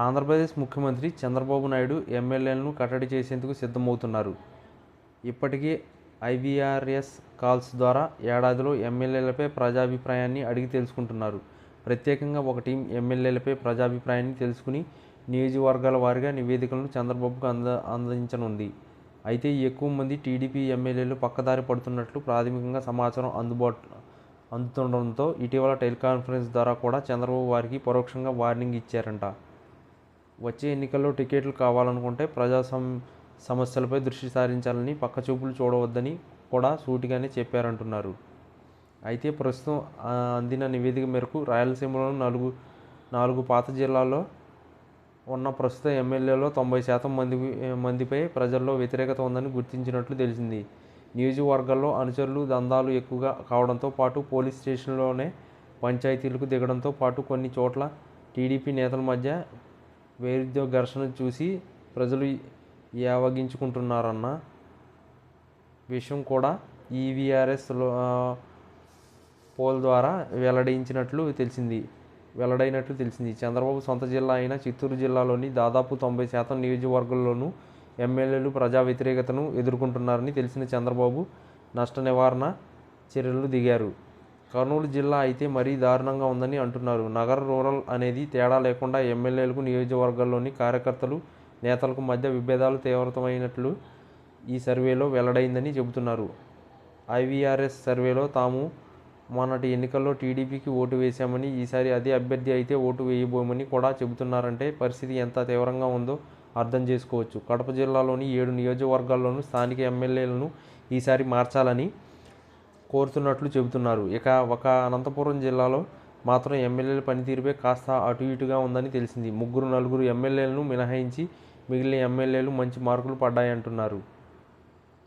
ఆంధ్రప్రదేశ్ ముఖ్యమంత్రి చంద్రబాబు నాయుడు ఎమ్మెల్యేలను కట్టడి చేసేందుకు సిద్ధమవుతున్నారు. ఇప్పటికే ఐవీఆర్ఎస్ కాల్స్ ద్వారా ఏడాదిలో ఎమ్మెల్యేలపై ప్రజాభిప్రాయాన్ని అడిగి తెలుసుకుంటున్నారు. ప్రత్యేకంగా ఒక టీం ఎమ్మెల్యేలపై ప్రజాభిప్రాయాన్ని తెలుసుకుని నియోజకవర్గాల వారిగా నివేదికలను చంద్రబాబుకు అంద అందించనుంది. అయితే ఎక్కువ మంది టీడీపీ ఎమ్మెల్యేలు పక్కదారి పడుతున్నట్లు ప్రాథమికంగా సమాచారం అందుబాటు అందుతుండడంతో ఇటీవల టెలికాన్ఫరెన్స్ ద్వారా కూడా చంద్రబాబు వారికి పరోక్షంగా వార్నింగ్ ఇచ్చారంట. వచ్చే ఎన్నికల్లో టికెట్లు కావాలనుకుంటే ప్రజా సమ సమస్యలపై దృష్టి సారించాలని పక్కచూపులు చూడవద్దని కూడా సూటిగానే చెప్పారంటున్నారు. అయితే ప్రస్తుతం అందిన నివేదిక మేరకు రాయలసీమలో నాలుగు నాలుగు పాత జిల్లాల్లో ఉన్న ప్రస్తుత ఎమ్మెల్యేలో తొంభై శాతం మంది మందిపై ప్రజల్లో వ్యతిరేకత ఉందని గుర్తించినట్లు తెలిసింది. నియోజకవర్గాల్లో అనుచరులు దందాలు ఎక్కువగా కావడంతో పాటు పోలీస్ స్టేషన్లోనే పంచాయతీలకు దిగడంతో పాటు కొన్ని చోట్ల టీడీపీ నేతల మధ్య వైరుధ్య ఘర్షణ చూసి ప్రజలు యావగించుకుంటున్నారన్న విషయం కూడా ఈవీఆర్ఎస్లో పోల్ ద్వారా వెల్లడించినట్లు తెలిసింది. వెల్లడైనట్లు తెలిసింది. చంద్రబాబు సొంత జిల్లా అయిన చిత్తూరు జిల్లాలోని దాదాపు తొంభై శాతం నియోజకవర్గాల్లోనూ ఎమ్మెల్యేలు ప్రజా వ్యతిరేకతను ఎదుర్కొంటున్నారని తెలిసిన చంద్రబాబు నష్ట నివారణ చర్యలు దిగారు. కర్నూలు జిల్లా అయితే మరీ దారుణంగా ఉందని అంటున్నారు. నగర రూరల్ అనేది తేడా లేకుండా ఎమ్మెల్యేలకు నియోజకవర్గాల్లోని కార్యకర్తలు నేతలకు మధ్య విభేదాలు తీవ్రతమైనట్లు ఈ సర్వేలో వెల్లడైందని చెబుతున్నారు. ఐవీఆర్ఎస్ సర్వేలో తాము మొన్నటి ఎన్నికల్లో టీడీపీకి ఓటు వేశామని ఈసారి అదే అభ్యర్థి అయితే ఓటు వేయబోమని కూడా చెబుతున్నారంటే పరిస్థితి ఎంత తీవ్రంగా ఉందో అర్థం చేసుకోవచ్చు. కడప జిల్లాలోని ఏడు నియోజకవర్గాల్లోనూ స్థానిక ఎమ్మెల్యేలను ఈసారి మార్చాలని కోరుతున్నట్లు చెబుతున్నారు. ఇక ఒక అనంతపురం జిల్లాలో మాత్రం ఎమ్మెల్యేల పనితీరుపై కాస్త అటు ఇటుగా ఉందని తెలిసింది. ముగ్గురు నలుగురు ఎమ్మెల్యేలను మినహాయించి మిగిలిన ఎమ్మెల్యేలు మంచి మార్కులు పడ్డాయంటున్నారు.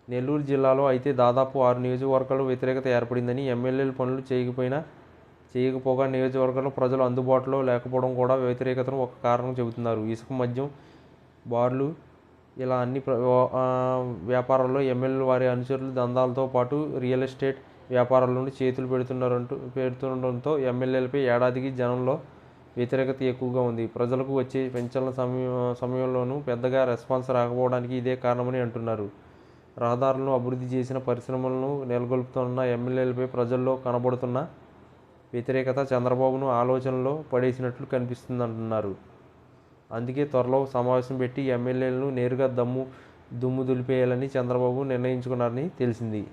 నెల్లూరు జిల్లాలో అయితే దాదాపు ఆరు నియోజకవర్గాలు వ్యతిరేకత ఏర్పడిందని ఎమ్మెల్యేలు పనులు చేయకపోయినా చేయకపోగా నియోజకవర్గంలో ప్రజలు అందుబాటులో లేకపోవడం కూడా వ్యతిరేకతను ఒక కారణం చెబుతున్నారు. ఇసుక మద్యం బార్లు ఇలా అన్ని ప్ర- వ్యాపారాల్లో ఎమ్మెల్యేలు వారి అనుచరులు దందాలతో పాటు రియల్ ఎస్టేట్ వ్యాపారాల నుండి చేతులు పెడుతున్నారంటూ పెడుతుండడంతో ఎమ్మెల్యేలపై ఏడాదికి జనంలో వ్యతిరేకత ఎక్కువగా ఉంది. ప్రజలకు వచ్చే పెన్షన్ల సమయం సమయంలోనూ పెద్దగా రెస్పాన్స్ రాకపోవడానికి ఇదే కారణమని అంటున్నారు. రహదారులను అభివృద్ధి చేసిన పరిశ్రమలను నెలకొల్పుతున్న ఎమ్మెల్యేలపై ప్రజల్లో కనబడుతున్న వ్యతిరేకత చంద్రబాబును ఆలోచనలో పడేసినట్లు కనిపిస్తుందంటున్నారు. అందుకే త్వరలో సమావేశం పెట్టి ఎమ్మెల్యేలను నేరుగా దమ్ము దుమ్ము దులిపేయాలని చంద్రబాబు నిర్ణయించుకున్నారని తెలిసింది.